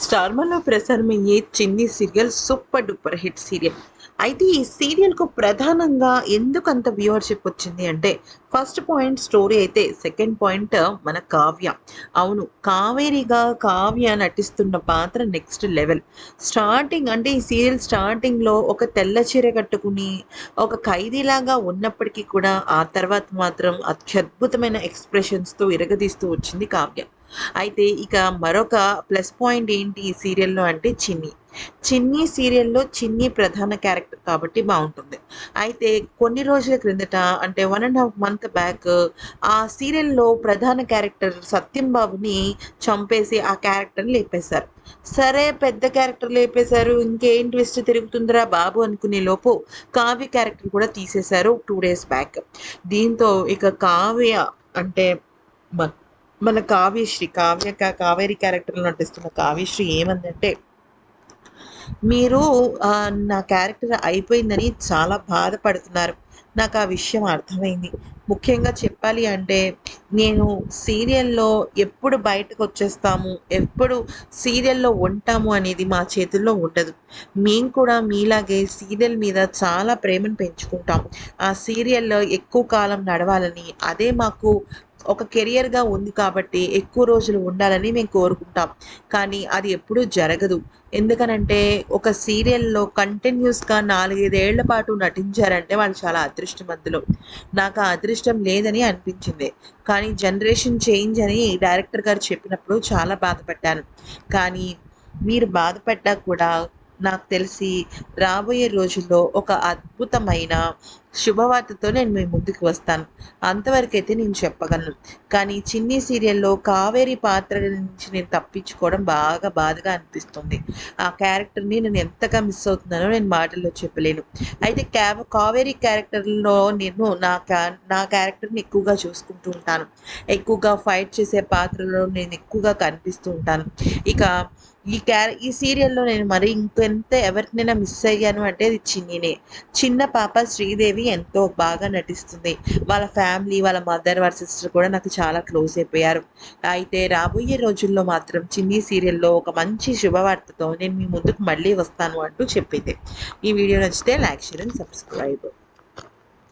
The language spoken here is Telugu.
స్టార్మాలో ప్రసారమయ్యే Chinni serial super duper hit serial. అయితే ఈ సీరియల్కు ప్రధానంగా ఎందుకు అంత వ్యూవర్షిప్ వచ్చింది అంటే ఫస్ట్ పాయింట్ స్టోరీ అయితే సెకండ్ పాయింట్ మన కావ్య. అవును కావేరిగా కావ్య నటిస్తున్న పాత్ర నెక్స్ట్ లెవెల్. స్టార్టింగ్ అంటే ఈ సీరియల్ స్టార్టింగ్లో ఒక తెల్ల చీర కట్టుకుని ఒక ఖైదీలాగా ఉన్నప్పటికీ కూడా ఆ తర్వాత మాత్రం అత్యద్భుతమైన ఎక్స్ప్రెషన్స్తో ఇరగదీస్తూ వచ్చింది కావ్య. అయితే ఇక మరొక ప్లస్ పాయింట్ ఏంటి ఈ సీరియల్లో అంటే చిన్ని. చిన్ని సీరియల్లో చిన్ని ప్రధాన క్యారెక్టర్ కాబట్టి బాగుంటుంది. అయితే కొన్ని రోజుల క్రిందట అంటే one and half month back ఆ సీరియల్లో ప్రధాన క్యారెక్టర్ సత్యం బాబుని చంపేసి ఆ క్యారెక్టర్ని లేపేశారు. సరే పెద్ద క్యారెక్టర్ లేపేశారు. ఇంకేం ట్విస్ట్ తిరుగుతుందిరా బాబు అనుకునే లోపు కావ్య క్యారెక్టర్ కూడా తీసేశారు టూ డేస్ బ్యాక్. దీంతో ఇక కావ్య అంటే మన కావ్యశ్రీ కావ్య కావేరి క్యారెక్టర్లో నటిస్తున్న కావ్యశ్రీ ఏమందంటే మీరు నా క్యారెక్టర్ అయిపోయిందని చాలా బాధపడుతున్నారు. నాకు ఆ విషయం అర్థమైంది. ముఖ్యంగా చెప్పాలి అంటే నేను సీరియల్లో ఎప్పుడు బయటకు వచ్చేస్తాము ఎప్పుడు సీరియల్లో ఉంటాము అనేది మా చేతుల్లో ఉండదు. మేము కూడా మీలాగే సీరియల్ మీద చాలా ప్రేమను పెంచుకుంటాం. ఆ సీరియల్లో ఎక్కువ కాలం నడవాలని అదే మాకు ఒక కెరియర్గా ఉంది కాబట్టి ఎక్కువ రోజులు ఉండాలని మేము కోరుకుంటాం. కానీ అది ఎప్పుడూ జరగదు. ఎందుకనంటే ఒక సీరియల్లో కంటిన్యూస్గా నాలుగైదేళ్ళ పాటు నటించారంటే వాళ్ళు చాలా అదృష్టవంతులు నాకు ఆ అదృష్టం లేదని అనిపించింది. కానీ జనరేషన్ చేంజ్ అని డైరెక్టర్ గారు చెప్పినప్పుడు చాలా బాధపడ్డాను. కానీ మీరు బాధపడ్డా కూడా నాకు తెలిసి రాబోయే రోజుల్లో ఒక అద్భుతమైన శుభవార్తతో నేను మీ ముందుకు వస్తాను. అంతవరకైతే నేను చెప్పగలను. కానీ చిన్ని సీరియల్లో కావేరి పాత్ర నుంచి నేను తప్పించుకోవడం బాగా బాధగా అనిపిస్తుంది. ఆ క్యారెక్టర్ని నేను ఎంతగా మిస్ అవుతున్నానో నేను మాటల్లో చెప్పలేను. అయితే క్యా కావేరి క్యారెక్టర్లో నేను నా క్యా నా క్యారెక్టర్ని ఎక్కువగా చూసుకుంటూ ఉంటాను. ఎక్కువగా ఫైట్ చేసే పాత్రలో నేను ఎక్కువగా కనిపిస్తూ ఉంటాను. ఇక ఈ క్యార ఈ సీరియల్లో నేను మరి ఇంకెంత ఎవరినైనా మిస్ అయ్యాను అంటే అది చిన్నినే. చిన్న పాప శ్రీదేవి శ్రీదేవి ఎంతో బాగా నటిస్తుంది. వాళ్ళ ఫ్యామిలీ వాళ్ళ మదర్ వాళ్ళ సిస్టర్ కూడా నాకు చాలా క్లోజ్ అయిపోయారు. అయితే రాబోయే రోజుల్లో మాత్రం చిన్ని సీరియల్లో ఒక మంచి శుభవార్తతో నేను మీ ముందుకు మళ్ళీ వస్తాను అంటూ చెప్పింది. ఈ వీడియో నచ్చితే లైక్ షేర్ అండ్ సబ్స్క్రైబ్.